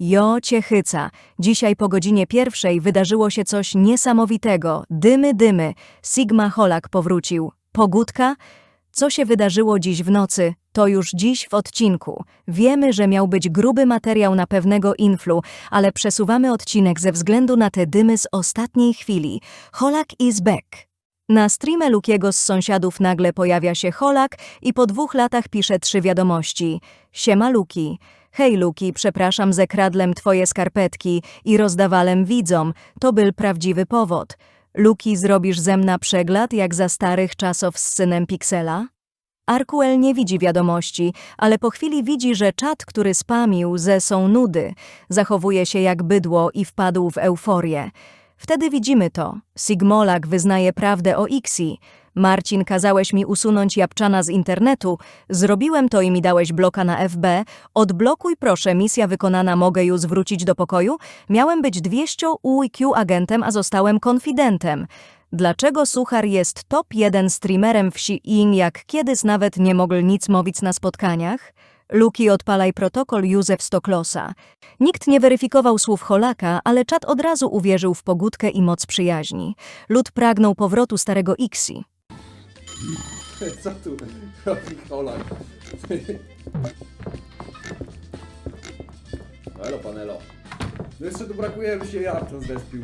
Jo cię chyca. Dzisiaj po godzinie pierwszej wydarzyło się coś niesamowitego. Dymy, dymy. Sigma Holak powrócił. Pogódka? Co się wydarzyło dziś w nocy? To już dziś w odcinku. Wiemy, że miał być gruby materiał na pewnego influ, ale przesuwamy odcinek ze względu na te dymy z ostatniej chwili. Holak is back. Na streamie Lukiego z sąsiadów nagle pojawia się Holak i po dwóch latach pisze trzy wiadomości. Siema Luki. Hej Luki, przepraszam, że kradlem twoje skarpetki i rozdawalem widzom. To był prawdziwy powód. Luki, zrobisz ze mna przegląd jak za starych czasów z synem Pixela? Arkuel nie widzi wiadomości, ale po chwili widzi, że czat, który spamił, ze są nudy. Zachowuje się jak bydło i wpadł w euforię. Wtedy widzimy to. Sigmolak wyznaje prawdę o Ixi. Marcin, kazałeś mi usunąć Japczana z internetu. Zrobiłem to i mi dałeś bloka na FB. Odblokuj proszę, misja wykonana, mogę już wrócić do pokoju? Miałem być 200 UIQ agentem, a zostałem konfidentem. Dlaczego Suchar jest top 1 streamerem wsi in, jak kiedyś nawet nie mógł nic mówić na spotkaniach? Luki odpalaj protokol Józef Stoklosa. Nikt nie weryfikował słów Holaka, ale czat od razu uwierzył w pogódkę i moc przyjaźni. Lud pragnął powrotu starego Ixi. Co tu robi Holak? Elo panelo. No jeszcze tu brakuje, by się Jarczan zdespił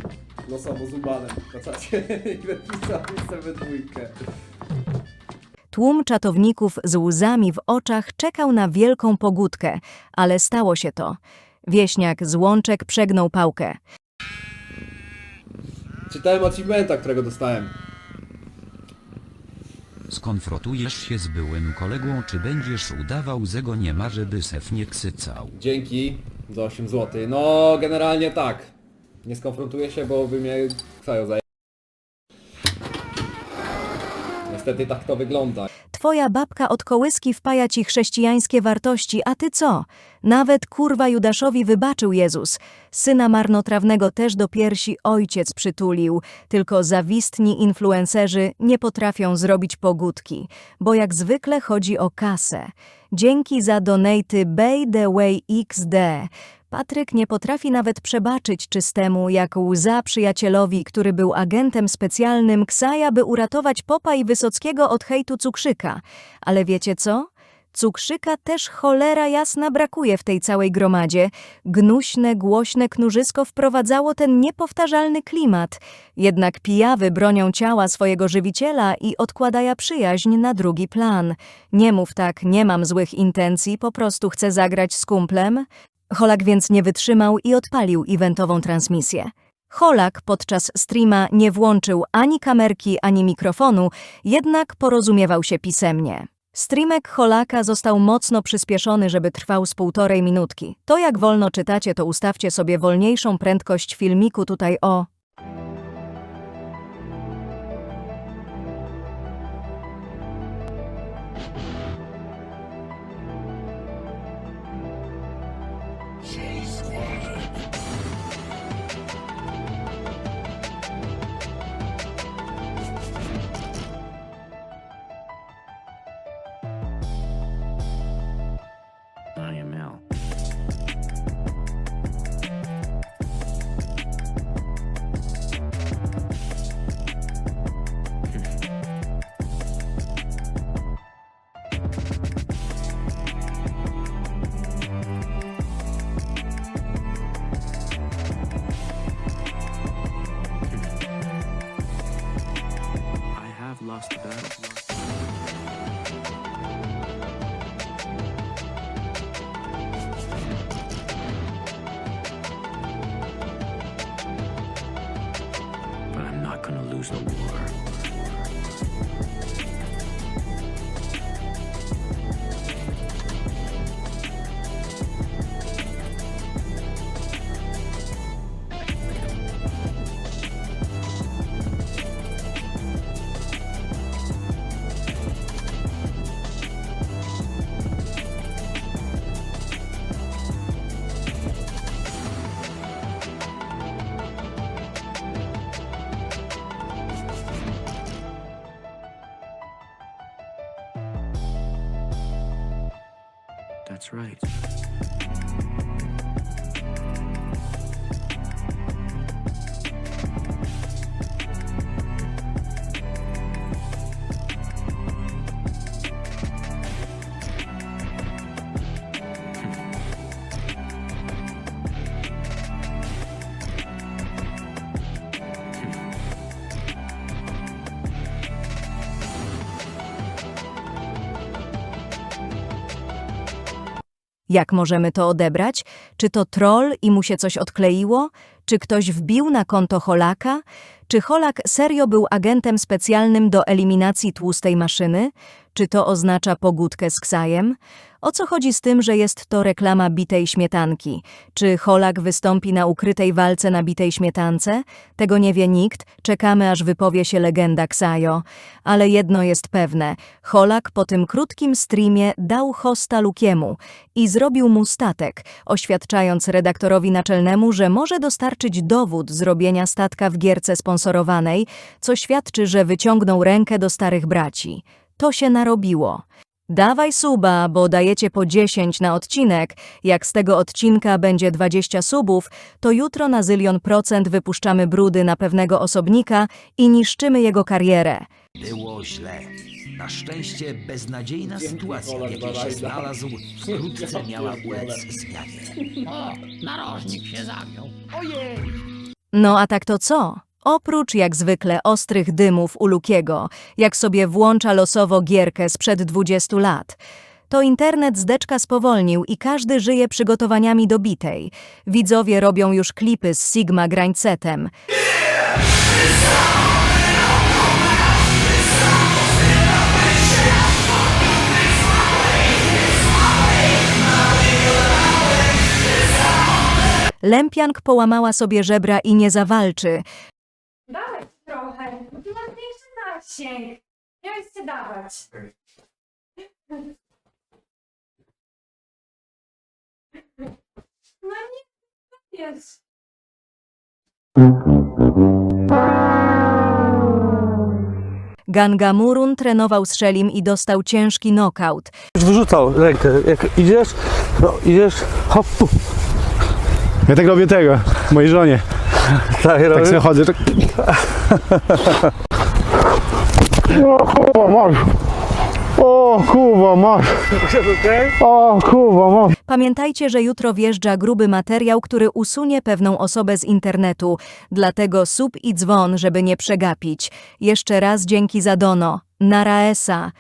losowo z Ubanem na czacie i jestem we dwójkę. Tłum czatowników z łzami w oczach czekał na wielką pogódkę, ale stało się to. Wieśniak z łączek przegnął pałkę. Czytałem achievementa, którego dostałem. Skonfrontujesz się z byłym kolegą, czy będziesz udawał, że go nie ma, żeby sef nie ksycał? Dzięki za 8 zł. No, generalnie tak. Nie skonfrontuję się, bo by mnie Ksajo zaje... Niestety tak to wygląda. Twoja babka od kołyski wpaja ci chrześcijańskie wartości, a ty co? Nawet kurwa Judaszowi wybaczył Jezus. Syna marnotrawnego też do piersi ojciec przytulił, tylko zawistni influencerzy nie potrafią zrobić pogódki, bo jak zwykle chodzi o kasę. Dzięki za donaty Bay the Way XD. Patryk nie potrafi nawet przebaczyć czystemu jak łza przyjacielowi, który był agentem specjalnym Ksaja, by uratować Popa i Wysockiego od hejtu cukrzyka. Ale wiecie co? Cukrzyka też cholera jasna brakuje w tej całej gromadzie. Gnuśne, głośne knurzysko wprowadzało ten niepowtarzalny klimat. Jednak pijawy bronią ciała swojego żywiciela i odkładają przyjaźń na drugi plan. Nie mów tak, nie mam złych intencji, po prostu chcę zagrać z kumplem. Holak więc nie wytrzymał i odpalił eventową transmisję. Holak podczas streama nie włączył ani kamerki, ani mikrofonu, jednak porozumiewał się pisemnie. Streamek Holaka został mocno przyspieszony, żeby trwał z półtorej minutki. To jak wolno czytacie, to ustawcie sobie wolniejszą prędkość filmiku tutaj o... lost the battle. That's right. Jak możemy to odebrać? Czy to troll i mu się coś odkleiło? Czy ktoś wbił na konto Holaka? Czy Holak serio był agentem specjalnym do eliminacji tłustej maszyny? Czy to oznacza pogódkę z Ksajem? O co chodzi z tym, że jest to reklama bitej śmietanki? Czy Holak wystąpi na ukrytej walce na bitej śmietance? Tego nie wie nikt, czekamy aż wypowie się legenda Ksajo. Ale jedno jest pewne, Holak po tym krótkim streamie dał hosta Lukiemu i zrobił mu statek, oświadczając redaktorowi naczelnemu, że może dostarczyć dowód zrobienia statka w gierce sponsorowanej, co świadczy, że wyciągnął rękę do starych braci. To się narobiło. Dawaj suba, bo dajecie po 10 na odcinek. Jak z tego odcinka będzie 20 subów, to jutro na zylion procent wypuszczamy brudy na pewnego osobnika i niszczymy jego karierę. Było źle. Na szczęście beznadziejna sytuacja, w jakiej się znalazł, wkrótce miała ulec zmianie. O, narożnik się zagiął. Ojej! No a tak to co? Oprócz jak zwykle ostrych dymów u Lukiego, jak sobie włącza losowo gierkę sprzed 20 lat. To internet zdeczka spowolnił i każdy żyje przygotowaniami do bitej. Widzowie robią już klipy z Sigma Grańcetem. Lempiank połamała sobie żebra i nie zawalczy. Dawać trochę. Ty masz większy zasięg. Miałeś się dawać. No nie, wiesz. Gangamurun trenował z Szelim i dostał ciężki nokaut. Już wyrzucał rękę. Jak idziesz, no idziesz, hop, pu. Ja tak robię tego, mojej żonie. Tak, Tak sobie chodzę. Tak... O kurwa masz. O kurwa masz. O kurwa masz. Pamiętajcie, że jutro wjeżdża gruby materiał, który usunie pewną osobę z internetu. Dlatego sub i dzwon, żeby nie przegapić. Jeszcze raz dzięki za dono. Naraesa.